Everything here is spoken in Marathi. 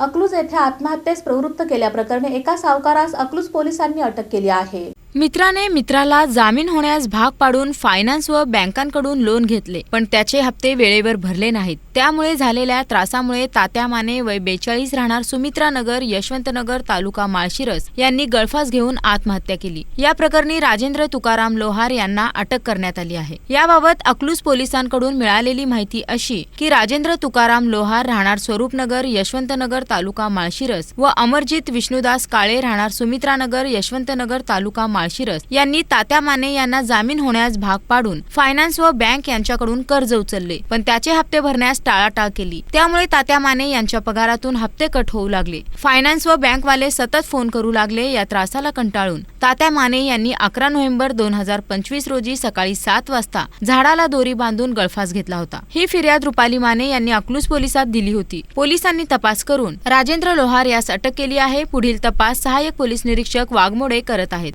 अकलूज येथे आत्महत्येस प्रवृत्त केल्याप्रकरणी एका सावकारास अकलूज पोलिसांनी अटक केली आहे. मित्राने मित्राला जामीन होण्यास भाग पाडून फायनान्स व बँकांकडून लोन घेतले पण त्याचे हप्ते वेळेवर भरले नाहीत. त्यामुळे झालेल्या त्रासामुळे तात्या माने वय बेचाळीस राहणार सुमित्रानगर यशवंतनगर तालुका माळशिरस यांनी गळफास घेऊन आत्महत्या केली. या प्रकरणी राजेंद्र तुकाराम लोहार यांना अटक करण्यात आली आहे. याबाबत अकलूज पोलिसांकडून मिळालेली माहिती अशी की राजेंद्र तुकाराम लोहार राहणार स्वरूपनगर यशवंतनगर तालुका माळशिरस व अमरजित विष्णुदास काळे राहणार सुमित्रानगर यशवंतनगर तालुका माळशिरस यांनी तात्या माने यांना जामीन होण्यास भाग पाडून फायनान्स व बँक यांच्याकडून कर्ज उचलले. पण त्याचे हप्ते भरण्यास टाळाटाळ केली. त्यामुळे तात्या माने यांच्या पगारातून हप्ते कट होऊ लागले. फायनान्स व बँकवाले सतत फोन करू लागले या त्रासाला कंटाळून. तात्या माने यांनी अकरा नोव्हेंबर दोन हजार पंचवीस रोजी सकाळी सात वाजता झाडाला दोरी बांधून गळफास घेतला होता. ही फिर्याद रुपाली माने यांनी अकलूज पोलिसात दिली होती. पोलिसांनी तपास करून राजेंद्र लोहार यास अटक केली आहे. पुढील तपास सहाय्यक पोलीस निरीक्षक वाघमोडे करत आहेत.